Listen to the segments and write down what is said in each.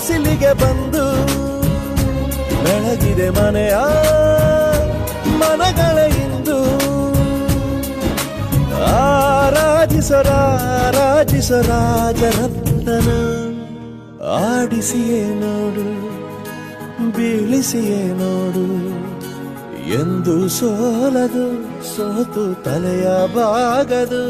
ಹೊಸಿಲಿಗೆ ಬಂದು ಬೆಳಗಿದೆ ಮನೆಯ ಮನಗಳ ಇಂದು. ಆರಾಧಿಸರಾರಾಜಿಸರಾಜರತ್ನನ ಆಡಿಸಿಯೇ ನೋಡು, ಬೀಳಿಸಿಯೇ ನೋಡು. ಎಂದು ಸೋಲದು, ಸೋತು ತಲೆಯ ಬಾಗದು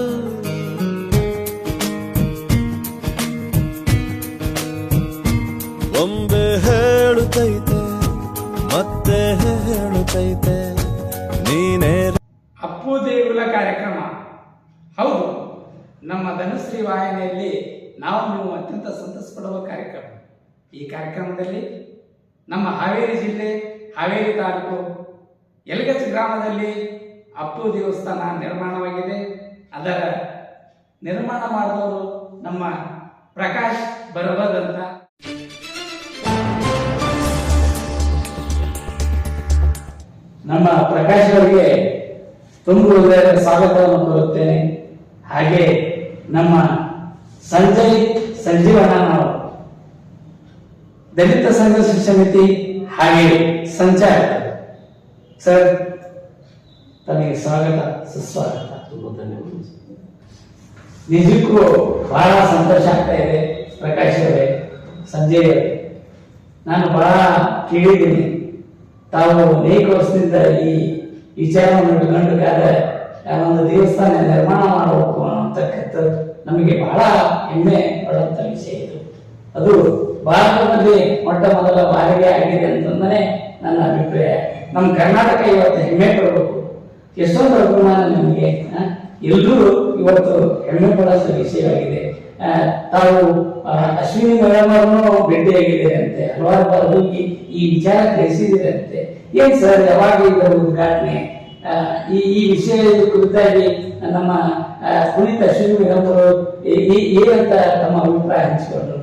ಬೊಂಬೆ ಹೇಳುತ್ತೈತೆ, ಮತ್ತೆ ಹೇಳುತ್ತೈತೆ, ನೀನೇ ಅಪ್ಪು ದೇಗುಲ ಕಾರ್ಯಕ್ರಮ. ಹೌದು, ನಮ್ಮ ಧನುಶ್ರೀ ವಾಹಿನಿಯಲ್ಲಿ ನಾವು ನೀವು ಅತ್ಯಂತ ಸಂತಸ ಪಡುವ ಕಾರ್ಯಕ್ರಮ. ಈ ಕಾರ್ಯಕ್ರಮದಲ್ಲಿ ನಮ್ಮ ಹಾವೇರಿ ಜಿಲ್ಲೆ, ಹಾವೇರಿ ತಾಲೂಕು, ಯಲಗಚ್ಚ ಗ್ರಾಮದಲ್ಲಿ ಅಪ್ಪು ದೇವಸ್ಥಾನ ನಿರ್ಮಾಣವಾಗಿದೆ. ಅದರ ನಿರ್ಮಾಣ ಮಾಡಿದವರು ನಮ್ಮ ಪ್ರಕಾಶ್ ಬರಬದ್ ನಮ್ಮ ಪ್ರಕಾಶ್ ಅವರಿಗೆ ತುಂಬು ಹೃದಯದ ಸ್ವಾಗತವನ್ನು ಕೋರುತ್ತೇನೆ. ಹಾಗೆ ನಮ್ಮ ಸಂಜಯ್ ಸಂಜೀವನ ನಾವು ದಲಿತ ಸಂಘ ಸಮಿತಿ ಹಾಗೆ ಸಂಚಾರ ಸರ್ ತನಗೆ ಸ್ವಾಗತ, ಸುಸ್ವಾಗತ. ನಿಜಕ್ಕೂ ಬಹಳ ಸಂತೋಷ ಆಗ್ತಾ ಇದೆ ಪ್ರಕಾಶ್ ಅವರೇ, ಸಂಜಯ್ ನಾನು ಬಹಳ ಕೇಳಿದ್ದೀನಿ. ತಾವು ಅನೇಕ ವರ್ಷದಿಂದ ಈ ವಿಚಾರವನ್ನು ಇಟ್ಕೊಂಡು ಒಂದು ದೇವಸ್ಥಾನ ನಿರ್ಮಾಣ ಮಾಡಬೇಕು ಅಂತಕ್ಕಂಥದ್ದು ನಮಗೆ ಬಹಳ ಹೆಮ್ಮೆ ಪಡುವಂತ ವಿಷಯ ಇದು. ಅದು ಭಾರತದಲ್ಲಿ ಮೊಟ್ಟ ಮೊದಲ ಬಾರಿಗೆ ಆಗಿದೆ ಅಂತಂದ್ರೆ ನನ್ನ ಅಭಿಪ್ರಾಯ. ನಮ್ಮ ಕರ್ನಾಟಕ ಇವತ್ತು ಹೆಮ್ಮೆ ಪಡಬೇಕು. ಎಷ್ಟೊಂದು ಅಭಿಮಾನ ನಮಗೆ ಎಲ್ಲರೂ ಇವತ್ತು ಹೆಮ್ಮೆ ಪಡುವಂತ ವಿಷಯವಾಗಿದೆ. ತಾವು ಅಶ್ವಿನಿ ಮೇಡಮ್ ಅವರನ್ನು ಭೇಟಿಯಾಗಿದ್ದೀರಂತೆ ಹಲವಾರು ಬಾರಿ ಈ ವಿಚಾರ ತಿಳಿಸಿದಿರಂತೆ ಏನ್ ಸರ್ ಯಾವಾಗ ಇದರ ಉದ್ಘಾಟನೆ? ಈ ಈ ವಿಷಯದ ಕುರಿತಾಗಿ ನಮ್ಮ ಪುನೀತ್ ಅಶ್ವಿನಿ ಮೇಡಮ್ ಅವರು ಏನಂತ ತಮ್ಮ ಅಭಿಪ್ರಾಯ ಹಂಚಿಕೊಂಡ್ರು.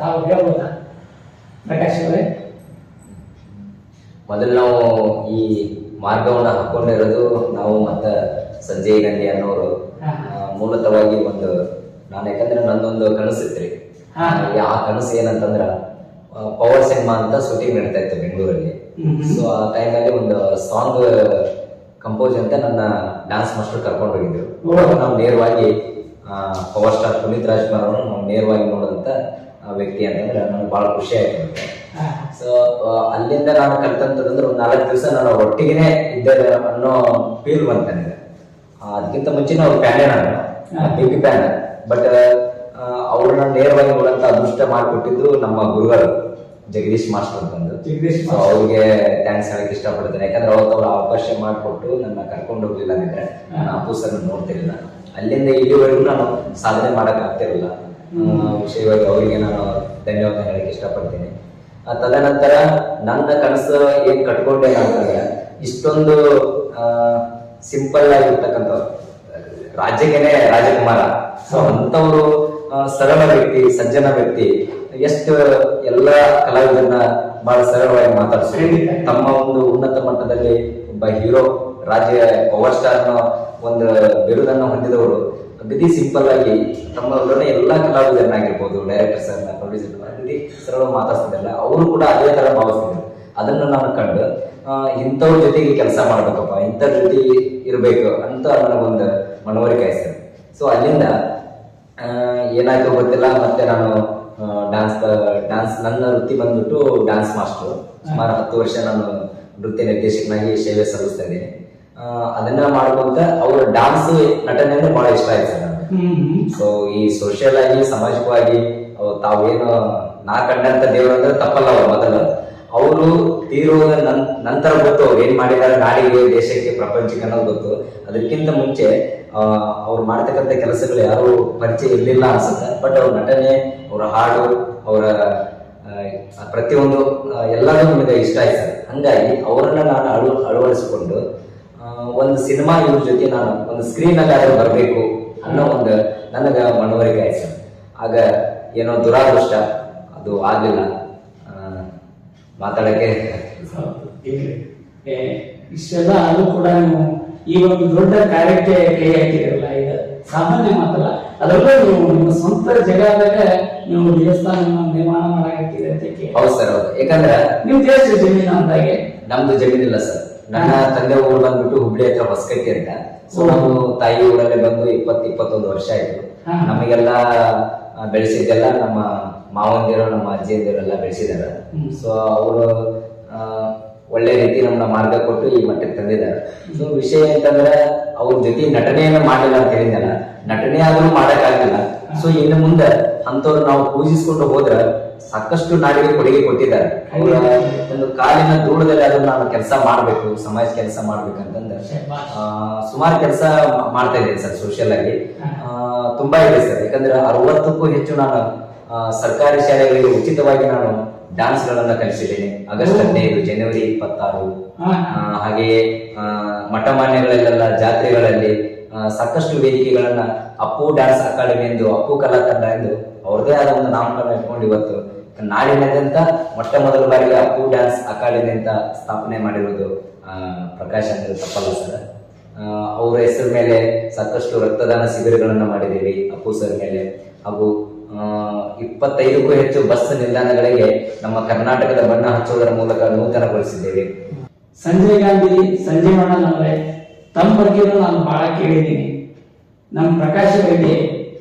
ತಾವು ಹೇಳ್ಬೋದಾ? ಪ್ರಕಾಶ್ ಅವರೇ? ಮೊದಲು ನಾವು ಈ ಮಾರ್ಗವನ್ನು ಹಾಕೊಂಡಿರೋದು ನಾವು ಮತ್ತ ಸಂಜಯ್ ಗಾಂಧಿ ಅನ್ನೋರು ಮೂಲತವಾಗಿ ಒಂದು ನಾನು ಯಾಕಂದ್ರೆ ನಂದೊಂದು ಕನಸಿತ್ರಿ ರೀ. ಆ ಕನಸು ಏನಂತಂದ್ರ ಪವರ್ ಸಿನಿಮಾ ಅಂತ ಶೂಟಿಂಗ್ ನಡೀತಾ ಇತ್ತು ಬೆಂಗಳೂರಲ್ಲಿ. ಸೊ ಆ ಟೈಮಲ್ಲಿ ಒಂದು ಸಾಂಗ್ ಕಂಪೋಸ್ ಅಂತ ನನ್ನ ಡ್ಯಾನ್ಸ್ ಮಾಸ್ಟರ್ ಕರ್ಕೊಂಡು ಹೋಗಿದ್ರು. ನಾವು ನೇರವಾಗಿ ಪವರ್ ಸ್ಟಾರ್ ಪುನೀತ್ ರಾಜ್ಕುಮಾರ್ ಅವರನ್ನು ನಾವು ನೇರವಾಗಿ ನೋಡಿದಂತ ವ್ಯಕ್ತಿ ಅಂತಂದ್ರೆ ನನಗೆ ಬಹಳ ಖುಷಿ ಆಯ್ತು ಸೊ ಅಲ್ಲಿಂದ ನಾನು ಕಲ್ತಂತಂದ್ರೆ ಒಂದು ನಾಲ್ಕು ದಿವಸ ನಾನು ಅವ್ರ ಒಟ್ಟಿಗೆನೆ ಇದ್ದೆ ಅನ್ನೋ ಫೀಲ್ ಬಂತ ನನಗೆ. ಆ, ಅದಕ್ಕಿಂತ ಮುಂಚೆ ನಾವು ಪ್ಯಾನೇ ನಾನು ಬಿ ಪ್ಯಾನ್ ಬಟ್ ಅವ್ರನ್ನ ನೇರವಾಗಿ ನೋಡಂತ ಅದೃಷ್ಟ ಮಾಡಿಕೊಟ್ಟಿದ್ದು ನಮ್ಮ ಗುರುಗಳು ಜಗದೀಶ್ ಮಾಸ್ಟರ್ ಅಂತಂದು ಜಗದೀಶ್ ಅವ್ರಿಗೆ ಥ್ಯಾಂಕ್ಸ್ ಹೇಳಕ್ ಇಷ್ಟಪಡ್ತೇನೆ. ಯಾಕಂದ್ರೆ ಅವತ್ತು ಅವ್ರ ಅವಕಾಶ ಮಾಡಿಕೊಟ್ಟು ನನ್ನ ಕರ್ಕೊಂಡು ಹೋಗ್ಲಿಲ್ಲ ಅಂದ್ರೆ ನಾನು ಅಪ್ಪು ಸರ್ ನೋಡ್ತಿರ್ಲಿಲ್ಲ. ಅಲ್ಲಿಂದ ಇಲ್ಲಿವರೆಗೂ ನಾನು ಸಾಧನೆ ಮಾಡಕ್ ಆಗ್ತಿರಲಿಲ್ಲ ವಿಷಯವಾಗಿ ಅವರಿಗೆ ನಾನು ಧನ್ಯವಾದ ಹೇಳಕ್ ಇಷ್ಟಪಡ್ತೀನಿ. ಆ, ತದನಂತರ ನನ್ನ ಕನಸು ಏನ್ ಕಟ್ಕೊಂಡೆ ಅಂತಂದ್ರೆ ಇಷ್ಟೊಂದು ಸಿಂಪಲ್ ಆಗಿರ್ತಕ್ಕಂಥ ರಾಜ್ಯಕ್ಕೇನೆ ರಾಜಕುಮಾರ. ಸೊ ಅಂತವರು ಸರಳ ವ್ಯಕ್ತಿ ಸಜ್ಜನ ವ್ಯಕ್ತಿ ಎಷ್ಟು ಎಲ್ಲ ಕಲಾವಿದರನ್ನ ಬಹಳ ಸರಳವಾಗಿ ಖಂಡಿತ. ತಮ್ಮ ಒಂದು ಉನ್ನತ ಮಟ್ಟದಲ್ಲಿ ಒಬ್ಬ ಹೀರೋ ರಾಜ್ಯ ಪವರ್ ಸ್ಟಾರ್ ಒಂದು ಬಿರುದನ್ನು ಹೊಂದಿದವರು ಅಗದಿ ಸಿಂಪಲ್ ಆಗಿ ತಮ್ಮವರನ್ನ ಎಲ್ಲಾ ಕಲಾವಿದರನ್ನಾಗಿರ್ಬೋದು ಡೈರೆಕ್ಟರ್ ಅನ್ನ ಪ್ರೊಡ್ಯೂಸರ್ ಅಗದಿ ಸರಳ ಮಾತಾಡ್ತಿದ್ದಲ್ಲ ಅವರು ಕೂಡ ಅದೇ ತರ ಭಾವಿಸ್ತಿದ್ರು ಅದನ್ನು ನಾನು ಕಂಡು ಇಂಥವ್ರ ಜೊತೆಗೆ ಕೆಲಸ ಮಾಡ್ಬೇಕಪ್ಪ ಇಂಥ ಜೊತೆಗೆ ಇರ್ಬೇಕು ಅಂತ ನನಗೊಂದು ಮನವರಿಕೆ ಆಯ್ತು. ಸೊ ಅಲ್ಲಿಂದ ಏನಾಯ್ತು ಗೊತ್ತಿಲ್ಲ ಮತ್ತೆ ನಾನು ಡ್ಯಾನ್ಸ್ ಡ್ಯಾನ್ಸ್ ನನ್ನ ವೃತ್ತಿ ಬಂದ್ಬಿಟ್ಟು ಡ್ಯಾನ್ಸ್ ಮಾಸ್ಟರ್ ಸುಮಾರು ಹತ್ತು ವರ್ಷ ನಾನು ನೃತ್ಯ ನಿರ್ದೇಶಕನಾಗಿ ಸೇವೆ ಸಲ್ಲಿಸ್ತಾ ಇದ್ದೀನಿ. ಅದನ್ನ ಮಾಡ್ಕೊಂತ ಅವ್ರ ಡ್ಯಾನ್ಸ್ ನಟನೆ ಬಹಳ ಇಷ್ಟ ಆಯ್ತು ಸರ್. ಸೊ ಈ ಸೋಷಿಯಲ್ ಆಗಿ ಸಾಮಾಜಿಕವಾಗಿ ತಾವೇನು ನಾ ಕಂಡಂತ ದೇವರು ಅಂದ್ರೆ ತಪ್ಪಲ್ಲ ಅವ್ರು ಮೊದಲು. ಅವರು ತೀರೋದ ನನ್- ನಂತರ ಗೊತ್ತು ಅವ್ರು ಏನ್ ಮಾಡಿದ್ದಾರೆ ನಾಡಿಗೆ ದೇಶಕ್ಕೆ ಪ್ರಪಂಚಕ್ಕೆ ಅನ್ನೋದು ಗೊತ್ತು. ಅದಕ್ಕಿಂತ ಮುಂಚೆ ಅವ್ರು ಮಾಡ್ತಕ್ಕಂಥ ಕೆಲಸಗಳು ಯಾರು ಪರಿಚಯ ಇರಲಿಲ್ಲ ಅನ್ಸುತ್ತೆ. ಬಟ್ ಅವ್ರ ನಟನೆ ಅವ್ರ ಹಾಡು ಅವರ ಪ್ರತಿಯೊಂದು ಎಲ್ಲಾನು ನಿಮಗೆ ಇಷ್ಟ ಆಯ್ತು ಸರ್. ಹಂಗಾಗಿ ಅವರನ್ನ ನಾನು ಅಳು ಅಳವಡಿಸಿಕೊಂಡು ಒಂದು ಸಿನಿಮಾ ಇವ್ರ ಜೊತೆ ನಾನು ಒಂದು ಸ್ಕ್ರೀನ್ ಅಲ್ಲಿ ಆದ್ರೂ ಬರಬೇಕು ಅನ್ನೋ ಒಂದು ನನಗ ಮನವರಿಕೆ ಆಯ್ತು ಆಗ ಏನೋ ದುರಾದೃಷ್ಟ ಅದು ಆಗಲಿಲ್ಲ. ಮಾತಾಡಕ್ಕೆ ಇಷ್ಟೆಲ್ಲ ಆದ್ರೂ ಕೂಡ ನೀವು ಈ ಒಂದು ದೊಡ್ಡ ಕಾರ್ಯಕ್ಕೆ ಕೈ ಹಾಕಿರಲ್ಲ ಇದು ಸಾಮಾನ್ಯ ಮಾತಲ್ಲ ಅದರಲ್ಲೂ ನೀವು ನಿಮ್ಮ ಸ್ವಂತ ಜಗದಾಗ ನೀವು ದೇವಸ್ಥಾನ ನಿರ್ಮಾಣ ಮಾಡಾಕತ್ತೀರಿ ಅಂತ ಕೇಳಿ. ಹೌದು ಸರ್ ಹೌದು. ಯಾಕಂದ್ರೆ ನೀವು ದೇಶ ಜಮೀನು ಅಂದಾಗೆ? ನಮ್ದು ಜಮೀನಿಲ್ಲ ಸರ್. ನನ್ನ ತಂದೆ ಊರು ಬಂದ್ಬಿಟ್ಟು ಹುಬ್ಳಿ ಹತ್ರ ಹೊಸಕಟ್ಟಿ ಅಂತ. ಸೊ ನಾವು ತಾಯಿ ಊರಲ್ಲೇ ಬಂದು ಇಪ್ಪತ್ ಇಪ್ಪತ್ತೊಂದು ವರ್ಷ ಆಯ್ತು. ನಮಗೆಲ್ಲ ಬೆಳೆಸಿದ್ದೆಲ್ಲ ನಮ್ಮ ಮಾವಂದಿರೋ ನಮ್ಮ ಅಜ್ಜಿಯಂದಿರೆಲ್ಲ ಬೆಳೆಸಿದಾರೆ. ಸೊ ಅವರು ಒಳ್ಳೆ ರೀತಿ ನಮ್ಮನ್ನ ಮಾರ್ಗ ಕೊಟ್ಟು ಈ ಮಟ್ಟಕ್ಕೆ ತಂದಿದ್ದಾರೆ. ಸೊ ವಿಷಯ ಅಂತಂದ್ರೆ ಅವ್ರ ಜೊತೆ ನಟನೆಯನ್ನು ಮಾಡಿಲ್ಲ ಅಂತ ಹೇಳಿದ್ನಲ್ಲ, ನಟನೆ ಆದ್ರೂ ಮಾಡಕ್ಕಾಗಿಲ್ಲ ಸೊ ಇನ್ನು ಮುಂದೆ ಅಂತವ್ರು ನಾವು ಪೂಜಿಸ್ಕೊಂಡು ಹೋದ್ರ ಸಾಕಷ್ಟು ನಾಡಿಗೆ ಕೊಡುಗೆ ಕೊಟ್ಟಿದ್ದಾರೆ. ಒಂದು ಕಾಲಿನ ದೂರದಲ್ಲಿ ಅದನ್ನ ನಾನು ಕೆಲಸ ಮಾಡ್ಬೇಕು, ಸಮಾಜ ಕೆಲಸ ಮಾಡ್ಬೇಕಂತಂದ್ರೆ. ಸುಮಾರು ಕೆಲಸ ಮಾಡ್ತಾ ಇದ್ದೀನಿ ಸರ್ ಸೋಷಿಯಲ್ ಆಗಿ. ತುಂಬಾ ಇದೆ ಸರ್. ಯಾಕಂದ್ರೆ ಅರವತ್ತಕ್ಕೂ ಹೆಚ್ಚು ನಾನು ಸರ್ಕಾರಿ ಶಾಲೆಗಳಿಗೆ ಉಚಿತವಾಗಿ ನಾನು ಡಾನ್ಸ್ ಗಳನ್ನ ಕಲಿಸಿದ್ದೇನೆ. ಆಗಸ್ಟ್ ಹದಿನೈದು ಜನವರಿ ಇಪ್ಪತ್ತಾರು. ಹಾಗೆಯೇ ಮಠಮಾನ್ಯಗಳಲ್ಲೆಲ್ಲ ಜಾತ್ರೆಗಳಲ್ಲಿ ಸಾಕಷ್ಟು ವೇದಿಕೆಗಳನ್ನ ಅಪ್ಪು ಡಾನ್ಸ್ ಅಕಾಡೆಮಿ ಎಂದು ಅಪ್ಪು ಕಲಾ ತಂಡ ಎಂದು ಅವ್ರದೇ ಆದ ಒಂದು ನಾಮಕರಣ ಇಟ್ಕೊಂಡು ಇವತ್ತು ನಾಡಿನಾದ್ಯಂತ ಮೊಟ್ಟ ಮೊದಲ ಬಾರಿಗೆ ಅಪ್ಪು ಡ್ಯಾನ್ಸ್ ಅಕಾಡೆಮಿ ಅಂತ ಸ್ಥಾಪನೆ ಮಾಡಿರೋದು ಆ, ಪ್ರಕಾಶ್ ಅಂದ್ರೆ ತಪ್ಪಲ್ಲ ಸರ್. ಅವರ ಹೆಸರು ಮೇಲೆ ಸಾಕಷ್ಟು ರಕ್ತದಾನ ಶಿಬಿರಗಳನ್ನ ಮಾಡಿದ್ದೀವಿ ಅಪ್ಪು ಸರ್ ಮೇಲೆ. ಹಾಗೂ ಇಪ್ಪತ್ತೈದಕ್ಕೂ ಹೆಚ್ಚು ಬಸ್ ನಿಲ್ದಾಣಗಳಿಗೆ ನಮ್ಮ ಕರ್ನಾಟಕದ ಬಣ್ಣ ಹಚ್ಚುವುದರ ಮೂಲಕ ನೂತನಗೊಳಿಸಿದ್ದೇವೆ. ಸಂಜಯ್ ಗಾಂಧಿ ಸಂಜಯ್ ಮಣ್ಣನ್ ಅವರೇ ತಮ್ಮ ಬಗ್ಗೆ ನಾನು ಬಹಳ ಕೇಳಿದ್ದೀನಿ. ನಮ್ಮ ಪ್ರಕಾಶ ಬಗ್ಗೆ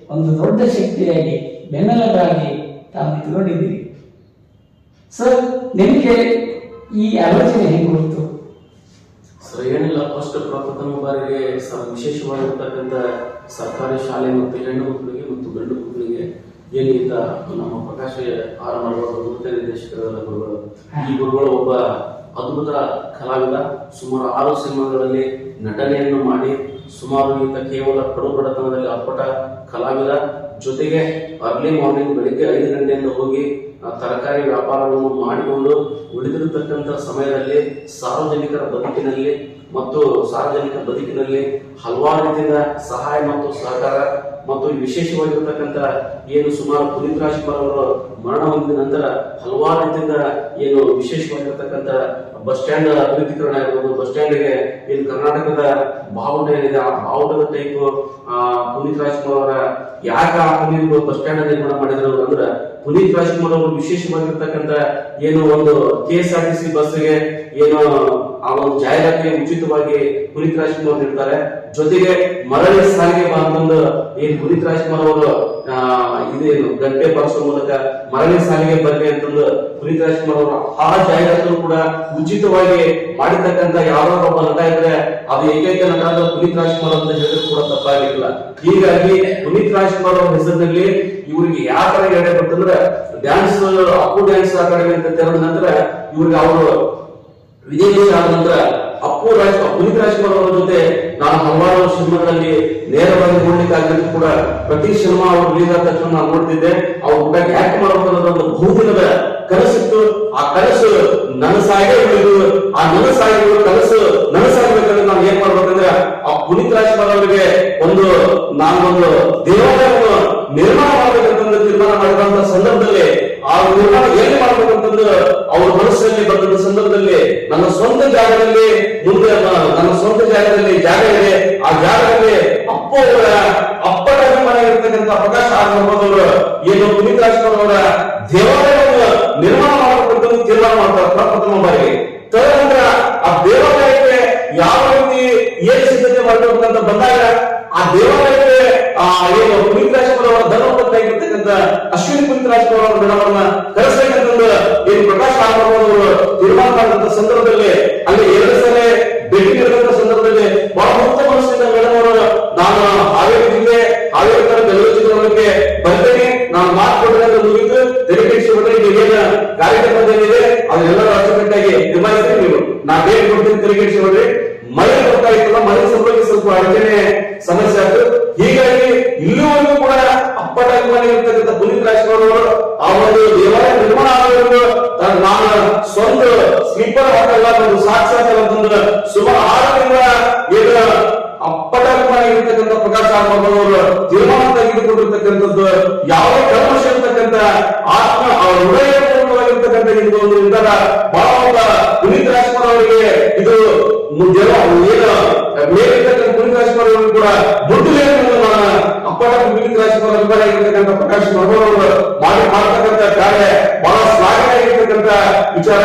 ಒಂದು ದೊಡ್ಡ ಶಕ್ತಿಯಾಗಿ ಬೆನ್ನೆಲುಬಾಗಿ ತಾವು ನಿಂತ್ಕೊಂಡಿದ್ದೀರಿ. ಸರ್ ನಿಮಗೆ ಈ ಆಲೋಚನೆ ಹೇಗೆ ಗೊತ್ತು? ಸರ್ ಏನಿಲ್ಲ ಫಸ್ಟ್ ಪ್ರಪ್ರಥಮ ಬಾರಿಗೆ ಸ- ವಿಶೇಷವಾಗಿರ್ತಕ್ಕಂಥ ಸರ್ಕಾರಿ ಶಾಲೆ ಮತ್ತು ಹೆಣ್ಣು ಮಕ್ಕಳಿಗೆ ಮತ್ತು ಗಂಡು ಮಕ್ಕಳಿಗೆ ಏನಿದ್ದ ನಮ್ಮ ಪ್ರಕಾಶ ಆರ್ ನರವರ ಗುರುತ ಗುರುಗಳು. ಈ ಗುರುಗಳು ಒಬ್ಬ ಅದ್ಭುತ ಕಲಾವಿದ, ಸುಮಾರು ಆರು ಸಿನಿಮಾಗಳಲ್ಲಿ ನಟನೆಯನ್ನು ಮಾಡಿ ಸುಮಾರು ಇಂತ ಕೇವಲ ಕಡು ಬಡತನದಲ್ಲಿ ಅಪ್ಪಟ ಕಲಾವಿದ ಜೊತೆಗೆ ಅರ್ಲಿ ಮಾರ್ನಿಂಗ್ ಬೆಳಿಗ್ಗೆ ಐದು ಗಂಟೆಯಿಂದ ಹೋಗಿ ತರಕಾರಿ ವ್ಯಾಪಾರವನ್ನು ಮಾಡಿಕೊಂಡು ಉಳಿದಿರತಕ್ಕಂಥ ಸಮಯದಲ್ಲಿ ಸಾರ್ವಜನಿಕರ ಬದುಕಿನಲ್ಲಿ ಮತ್ತು ಸಾರ್ವಜನಿಕ ಬದುಕಿನಲ್ಲಿ ಹಲವಾರು ರೀತಿಯ ಸಹಾಯ ಮತ್ತು ಸಹಕಾರ ಮತ್ತು ವಿಶೇಷವಾಗಿರ್ತಕ್ಕಂಥ ಏನು ಸುಮಾರು ಪುನೀತ್ ರಾಜ್ಕುಮಾರ್ ಅವರು ಮರಣ ಹೊಂದಿದ ನಂತರ ಹಲವಾರು ರೀತಿಯಿಂದ ಏನು ವಿಶೇಷವಾಗಿರ್ತಕ್ಕಂಥ ಬಸ್ ಸ್ಟ್ಯಾಂಡ್ ಅಭಿವೃದ್ಧೀಕರಣ ಆಗಿರ್ಬೋದು, ಬಸ್ ಸ್ಟ್ಯಾಂಡ್ಗೆ ಇಲ್ಲಿ ಕರ್ನಾಟಕದ ಬಾವುಟ ಏನಿದೆ, ಆ ಬಾವುಟದ ಟೈಪ್ ಪುನೀತ್ ರಾಜ್ಕುಮಾರ್ ಅವರ ಯಾಕೆ ಆ ಬಸ್ ಸ್ಟ್ಯಾಂಡ್ ನಿರ್ಮಾಣ ಮಾಡಿದ್ರು ಅಂದ್ರೆ ಪುನೀತ್ ರಾಜ್ಕುಮಾರ್ ಅವರು ವಿಶೇಷವಾಗಿರ್ತಕ್ಕಂಥ ಏನು ಒಂದು K S R T C ಬಸ್ಗೆ ಏನು ಆ ಒಂದು ಜಾಹೀರಾತಿಗೆ ಉಚಿತವಾಗಿ ಪುನೀತ್ ರಾಜ್ಕುಮಾರ್ ನೀಡ್ತಾರೆ ಜೊತೆಗೆ ಮರಳಿ ಸಾರಿಗೆ ಬಾ ಅಂತಂದು ಏನ್ ಪುನೀತ್ ರಾಜ್ಕುಮಾರ್ ಅವರು ಇದೇನು ಗಂಟೆ ಬಳಸುವ ಮೂಲಕ ಮರಳಿ ಸಾಲಿಗೆ ಬರ್ಲಿ ಅಂತಂದು ಪುನೀತ್ ರಾಜ್ಕುಮಾರ್ ಅವರು ಆ ಜಾಹೀರಾತು ಕೂಡ ಉಚಿತವಾಗಿ ಮಾಡಿರ್ತಕ್ಕಂತ ಯಾರೋ ಒಬ್ಬ ನಟ ಇದ್ರೆ ಅದು ಏಕೈಕ ನಟ ಅಂದ್ರೆ ಪುನೀತ್ ರಾಜ್ಕುಮಾರ್ ಅಂತ ಹೇಳಿದ್ರು ಕೂಡ ತಪ್ಪಾಗಿಲ್ಲ. ಹೀಗಾಗಿ ಪುನೀತ್ ರಾಜ್ಕುಮಾರ್ ಅವರ ಹೆಸರಿನಲ್ಲಿ ಇವರಿಗೆ ಯಾವ ತರ ಡ್ಯಾನ್ಸ್ ಅಪ್ಪು ಡ್ಯಾನ್ಸ್ ಅಕಾಡೆಮಿ ಅಂತ ತೆರೆದ ನಂತರ ಇವ್ರಿಗೆ ಅವರು ವಿಜಯ ಆದ ನಂತರ ಅಪ್ಪು ರಾಜ್ ಪುನೀತ್ ರಾಜ್ಕುಮಾರ್ ಅವರ ಜೊತೆ ನಾನು ಹಲವಾರು ಸಿನಿಮಾಗಳಲ್ಲಿ ನೇರವಾಗಿ ನೋಡ್ಲಿಕ್ಕೆ ಆಗಿದ್ದು ಕೂಡ ಪ್ರತಿ ಸಿನಿಮಾ ಅವರು ರಿಲೀಸ್ ಆದ ತಕ್ಷಣ ನಾನು ನೋಡ್ತಿದ್ದೆ. ಅವ್ರು ಕೂಡ ಆಕ್ಟ್ ಮಾಡಬೇಕಾದ ಒಂದು ಬಹುದಿನದ ಕನಸಿತ್ತು. ಆ ಕನಸು ನನಸಾಗೇ ಉಳಿದು, ಆ ನನಸಾಗಿ ಕನಸು ನನಸಾಗಬೇಕಂದ್ರೆ ನಾವು ಏನ್ ಮಾಡ್ಬೇಕಂದ್ರೆ ಆ ಪುನೀತ್ ರಾಜ್ಕುಮಾರ್ ಅವರಿಗೆ ಒಂದು ನಾನು ಒಂದು ದೇವಾಲಯವನ್ನು ನಿರ್ಮಾಣ ಮಾಡ್ಬೇಕಂತಂದು ತೀರ್ಮಾನ ಮಾಡಿದಂತ ಸಂದರ್ಭದಲ್ಲಿ ಆ ನಿರ್ಮಾಣ ಏನ್ ಮಾಡ್ಬೇಕಂತಂದು ಅವ್ರ ಮನಸ್ಸಿನಲ್ಲಿ ಬಂದಂತ ಸಂದರ್ಭದಲ್ಲಿ ನನ್ನ ಸ್ವಂತ ಜಾಗದಲ್ಲಿ ಮುಂದೆ ನನ್ನ ಸ್ವಂತ ಜಾಗದಲ್ಲಿ ಜಾಗ ಇದೆ. ಆ ಜಾಗದಲ್ಲಿ ಅಪ್ಪ ಅವರ, ಅಪ್ಪನ ಅಭಿಮಾನ ಇರತಕ್ಕಂಥ ಪ್ರಕಾಶ್ ಆರ್ ಅವರು ಏನು ಪುನೀತ್ ರಾಜ್ಕುಮಾರ್ ಅವರ ದೇವಾಲಯವನ್ನು ನಿರ್ಮಾಣ ಮಾಡಬೇಕು ತೀರ್ಮಾನ ಮಾಡ್ತಾರೆ ಪ್ರಥಮ ಬಾರಿಗೆ. ತದನಂತರ ಆ ದೇವಾಲಯಕ್ಕೆ ಯಾವ ರೀತಿ ಏನ್ ಸಿದ್ಧತೆ ಮಾಡಬೇಕು ಅಂತ ಬಂದಾಗ ಆ ದೇವಾಲಯಕ್ಕೆ, ಆ ಏನು ಪುನೀತ್ ರಾಜ್ಕುಮಾರ್ ಅವರ ಧರ್ಮಪತ್ನಿ ಆಗಿರ್ತಕ್ಕಂಥ ಅಶ್ವಿನಿ ಪುನೀತ್ ರಾಜ್ಕುಮಾರ್ ಅವರ ಗಣವನ್ನ ಕರೆಸಬೇಕಂತಂದು ಏನು ಪ್ರಕಾಶ್ ಸಂದರ್ಭದಲ್ಲಿ, ಅಲ್ಲಿ ಎರಡು ಸಲ ಭೇಟಿ ನೀಡಿದಂತ ಸಂದರ್ಭದಲ್ಲಿ ಬಹಳ ಮುಕ್ತ ಮನಸ್ಸಿನಿಂದ ಮೇಡಮ್ ಅವರು ನಾನು ಹಾವೇರಿ ಜಿಲ್ಲೆ, ಹಾವೇರಿ ತರ ಬೆಳಗಾವಿ ಚಿತ್ರಗಳಿಗೆ ಬರ್ತೇನೆ. ನಾನು ಮಾತು ಕೊಟ್ಟರೆ ಮುಗಿದು ತೆರಿಗೆ ಬಿಟ್ಟರೆ ಕಾರ್ಯಕ್ರಮದಲ್ಲಿದೆ ಅದನ್ನೆಲ್ಲರೂ ಅಚ್ಚುಕಟ್ಟಾಗಿ ನೀವು. ನಾ ಭೇಟಿ ಕೊಡ್ತೀನಿ ತೆರಿಗೆ ಬಿಡ್ರಿ ಮಳೆ ಬರ್ತಾ ಇತ್ತಲ್ಲ, ಮಳೆ ಸಲುವಾಗಿ ಸ್ವಲ್ಪ ಅಡಚಣೆ, ಸಮಸ್ಯೆ ಆಯ್ತು ಹೀಗಾಗಿ ಇಲ್ಲಿವರೆಗೂ ಕೂಡ ಅಪ್ಪಟ ಅಭಿಮಾನಿ ಇರ್ತಕ್ಕಂಥ ಪುನೀತ್ ರಾಜ್ಕುಮಾರ್ ಅವರು ಆ ಒಂದು ದೇವಾಲಯ ನಿರ್ಮಾಣ ಆಗಬೇಕು ತನ್ನ ಸ್ವಂತ ಸ್ಲೀಪರ್ ಮಕ್ಕಳ ಒಂದು ಸಾಕ್ಷಾತ್ ಅಂತಂದ್ರೆ ಸುಮಾರು ಆರು ತಿಂಗಳ ಈಗ ಅಪ್ಪಟಕವಾಗಿ ಇರ್ತಕ್ಕಂಥ ಪ್ರಕಾಶ್ ಅವರು ತೀರ್ಮಾನ ತೆಗೆದುಕೊಂಡಿರ್ತಕ್ಕಂಥದ್ದು ಯಾವುದೇ ಕಲ್ಮಶ ಇರ್ತಕ್ಕಂಥ ಆತ್ಮ ಹೃದಯಪೂರ್ಣವಾಗಿರ್ತಕ್ಕಂಥ ಇದು ಒಂದು ನಿರ್ಧಾರ ಬಹಳ ಪುನೀತ್ ರಾಜ್ಕುಮಾರ್ ಅವರಿಗೆ ಇದು ಏನು ಮೇಲಿರ್ತಕ್ಕಂಥ ಪುನೀತ್ ರಾಜ್ಕುಮಾರ್ ಅವರಿಗೆ ಕೂಡ ಮುಟ್ಟಲೇನು ಅಪ್ಪಟ ಪುನೀತ್ ರಾಜ್ಕುಮಾರ್ ಅಭಿಮಾನಿ ಆಗಿರ್ತಕ್ಕಂಥ ಪ್ರಕಾಶ್ ಮನೋಹರ್ ಅವರು ಮಾಡಿ ಮಾಡ್ತಕ್ಕಂಥ ಕಾರ್ಯ ಬಹಳ ಶ್ಲಾಘನೆಯಾಗಿರ್ತಕ್ಕಂಥ ವಿಚಾರ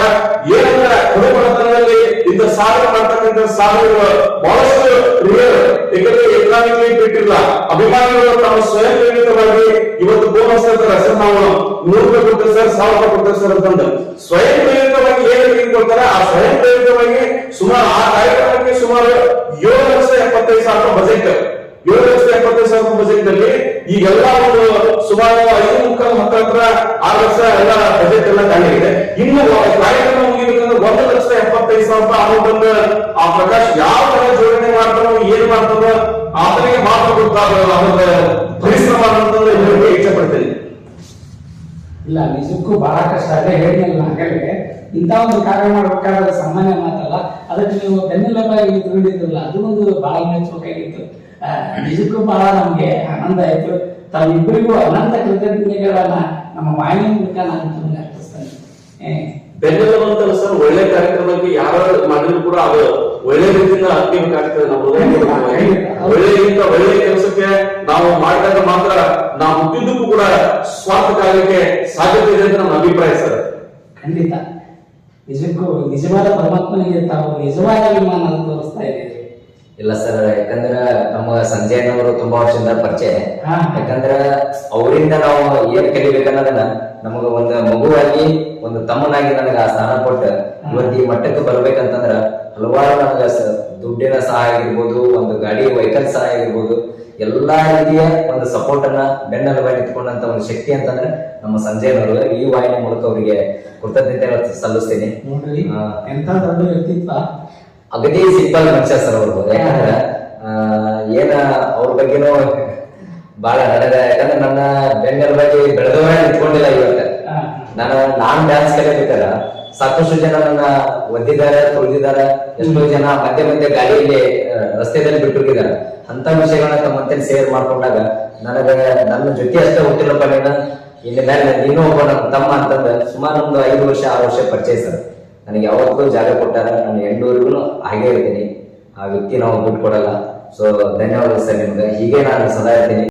ಏನಂದ್ರೆ ಕಡುಬಡತನದಲ್ಲಿ ಇಂತ ಸಾಧನೆ ಮಾಡ್ತಕ್ಕಂಥ ಸಾಧನೆಗಳು ಬಹಳಷ್ಟು ರಿಯಲ್ ಯಾಕಂದ್ರೆ ಎಕನಾಮಿಕಲಿ ಬಿಟ್ಟಿಲ್ಲ ಅಭಿಮಾನಿಗಳು ತಮ್ಮ ಸ್ವಯಂ ಪ್ರೇರಿತವಾಗಿ ಇವತ್ತು ಬೋನಸ್ ಅಂತ ಸರ್, ನಾವು ನೂರು ರೂಪಾಯಿ ಕೊಡ್ತೇವೆ, ಸರ್, ಸಾವಿರ ರೂಪಾಯಿ ಕೊಡ್ತೇವೆ, ಸರ್, ಅಂತಂದು. ಸ್ವಯಂ ಪ್ರೇರಿತವಾಗಿ ಏನ್ ಕೊಡ್ತಾರೆ? ಆ ಸ್ವಯಂ ಪ್ರೇರಿತವಾಗಿ ಸುಮಾರು, ಆ ಕಾರ್ಯಕ್ರಮಕ್ಕೆ ಸುಮಾರು ಏಳು ಲಕ್ಷ ಎಪ್ಪತ್ತೈದು ಸಾವಿರ ಬಜೆಟ್ ಏಳು ಸಾವಿರ ಬಜೆಟ್ ಅಲ್ಲಿ ಈಗೆಲ್ಲ ಒಂದು ಸುಮಾರು ಐದು ಮುಕ್ಕಾಲು ಮಕ್ಕಳ ಹತ್ರ ಆರು ಲಕ್ಷ ಎಲ್ಲ ಬಜೆಟ್ ಎಲ್ಲ ಆಗಿದೆ ಇನ್ನು ಕಾರ್ಯಕ್ರಮ ಮುಗಿಬೇಕಂದ್ರೆ ಒಂದು ಲಕ್ಷದ ಎಪ್ಪತ್ತೈದು ಸಾವಿರ ಅಮೌಂಟ್ ಅನ್ನ ಆ ಪ್ರಕಾಶ್ ಯಾವ ತರ ಜೋಡಣೆ ಮಾಡ್ತಾನೋ, ಏನ್ ಮಾಡ್ತಾನೋ ಆತನಿಗೆ ಮಾತ್ರ ಗೊತ್ತಾಗಲ್ಲ ಅವರ ಪರಿಶ್ರಮ ಅಂತಂದ್ರೆ ಹೇಳಿ ಇಚ್ಛೆ ಪಡ್ತೇನೆ ಇಲ್ಲ, ನಿಜಕ್ಕೂ ಬಹಳ ಕಷ್ಟ. ಅದೇ ಹೇಳಿಲ್ಲ ಆಗಲೇ ಇಂಥ ಒಂದು ಕಾರ್ಯ ಮಾಡ್ಬೇಕಾದ್ರೆ ಸಾಮಾನ್ಯ ಮಾತಲ್ಲ. ಅದಕ್ಕೆ ನೀವು ಬೆನ್ನೆಲುಬಾಗಿ ನಿಂತ್ಕೊಂಡಿದ್ರಲ್ಲ ಅದು ಒಂದು ಬಹಳ ಮೆಚ್ಚಬೇಕಾಗಿತ್ತು ನಿಜಕ್ಕೂ ಬಹಳ ನಮ್ಗೆ ಆನಂದ ಆಯ್ತು. ತಾವಿಬ್ಬರಿಗೂ ಅನಂತ ಕೃತಜ್ಞತೆಗಳನ್ನ ನಮ್ಮ ವಾಹಿನಿ ಮೂಲಕ ನಾನು ತಮಗೆ ಅರ್ಪಿಸ್ತೇನೆ. ಬೆನ್ನೆಲುಬಂತಲ್ಲ ಸರ್ ಒಳ್ಳೆ ಕಾರ್ಯಕ್ರಮಕ್ಕೆ ಯಾರು ಮಾಡಿದ್ರು ಕೂಡ ಅದು ಒಳ್ಳೆ ರೀತಿಯಿಂದ ಆಗ್ಬೇಕಾಗ್ತದೆ ಕಾರ್ಯಕ್ರಮ ಒಳ್ಳೆಯಿಂದ ಒಳ್ಳೆ ಕೆಲಸಕ್ಕೆ ನಾವು ಮಾಡಿದಾಗ ಮಾತ್ರ ನಾವು ಹುಟ್ಟಿದ್ದಕ್ಕೂ ಕೂಡ ಸ್ವಾರ್ಥ ಕಾರ್ಯಕ್ಕೆ ಸಾಧ್ಯತೆ ಇದೆ ಅಂತ ನಮ್ಮ ಅಭಿಪ್ರಾಯ ಸರ್. ಖಂಡಿತ. ನಿಜಕ್ಕೂ ನಿಜವಾದ ಪರಮಾತ್ಮನಿಗೆ ತಾವು ನಿಜವಾದ ಅಭಿಮಾನ ತೋರಿಸ್ತಾ ಇದ್ದೀರಿ. ಇಲ್ಲ ಸರ್ ಯಾಕಂದ್ರ ನಮ್ಮ ಸಂಜಯನವರು ತುಂಬಾ ವರ್ಷದಿಂದ ಪರಿಚಯ. ಯಾಕಂದ್ರ ಅವರಿಂದ ನಾವು ಏನ್ ಕಲಿಬೇಕನ್ನೋದನ್ನ ನಮಗ ಒಂದ್ ಮಗುವಾಗಿ ಒಂದು ತಮ್ಮನಾಗಿ ನನಗ ಆ ಸ್ಥಾನ ಕೊಟ್ಟ ಇವತ್ತು ಈ ಮಟ್ಟಕ್ಕೆ ಬರ್ಬೇಕಂತಂದ್ರ ಹಲವಾರು ನಮಗ ದುಡ್ಡಿನ ಸಹಾಯ ಆಗಿರ್ಬೋದು ಒಂದು ಗಾಡಿ ವೆಹಿಕಲ್ ಸಹಾಯ ಆಗಿರ್ಬೋದು ಎಲ್ಲಾ ರೀತಿಯ ಒಂದು ಸಪೋರ್ಟ್ ಅನ್ನ ಬೆನ್ನೆಲುಬಾಗಿ ಇಟ್ಕೊಂಡಂತ ಒಂದು ಶಕ್ತಿ ಅಂತಂದ್ರೆ ನಮ್ಮ ಸಂಜಯನವರು. ಈ ವಾಹಿನಿ ಮೂಲಕ ಅವರಿಗೆ ಕೃತಜ್ಞತೆ ಸಲ್ಲಿಸ್ತೀನಿ. ಎಂತ ದೊಡ್ಡ ವ್ಯಕ್ತಿತ್ವ. ಅಗದಿ ಸಿಂಪಲ್ ಮನುಷ್ಯ ಸರ್ ಅವರು. ಯಾಕಂದ್ರ ಆ, ಏನ ಅವ್ರ ಬಗ್ಗೆನೂ ಬಹಳ ನಡೆದ ಯಾಕಂದ್ರೆ ನನ್ನ ಬೆನ್ನೆಲುಬಾಗಿ ಬೆಳೆದವೇ ನಿಂತ್ಕೊಂಡಿಲ್ಲ ಇವತ್ತ ಇವತ್ತೆ ನಾನು ನಾನ್ ಡ್ಯಾನ್ಸ್ ಕಲಿಬೇಕಾರ ಸಾಕಷ್ಟು ಜನ ನನ್ನ ಒದ್ದಿದ್ದಾರೆ ತುಳಿದಿದ್ದಾರೆ. ಎಷ್ಟೋ ಜನ ಮಧ್ಯೆ ಮಧ್ಯೆ ಗಾಡಿಯಲ್ಲಿ ರಸ್ತೆದಲ್ಲಿ ಬಿಟ್ಟೋಗಿದ್ದಾರೆ ಅಂತ ವಿಷಯಗಳನ್ನ ಮತ್ತೆ ಶೇರ್ ಮಾಡ್ಕೊಂಡಾಗ ನನಗ ನನ್ನ ಜೊತೆ ಅಷ್ಟೇ ಹುಟ್ಟಿಲ್ಲಪ್ಪ ನೀನು ಇಲ್ಲಿ ಮೇಲೆ ನೀನು ಒಬ್ಬ ನನ್ನ ತಮ್ಮ ಅಂತಂದ್ರೆ ಸುಮಾರು ಒಂದು ಐದು ವರ್ಷ ಆರು ವರ್ಷ ಪರಿಚಯ ಸರ್. ನನಗೆ ಯಾವತ್ತೂ ಜಾಗ ಕೊಟ್ಟಾರ ನಾನು ಎಂಡೂರಿಗೂ ಹಾಗೆ ಇರ್ತೀನಿ. ಆ ವ್ಯಕ್ತಿ ನಾವು ಬಿಟ್ಕೊಡಲ್ಲ ಸೊ ಧನ್ಯವಾದ ಸರ್ ನಿಮ್ಗೆ. ಹೀಗೆ ನಾನು ಸದಾ ಇರ್ತೀನಿ.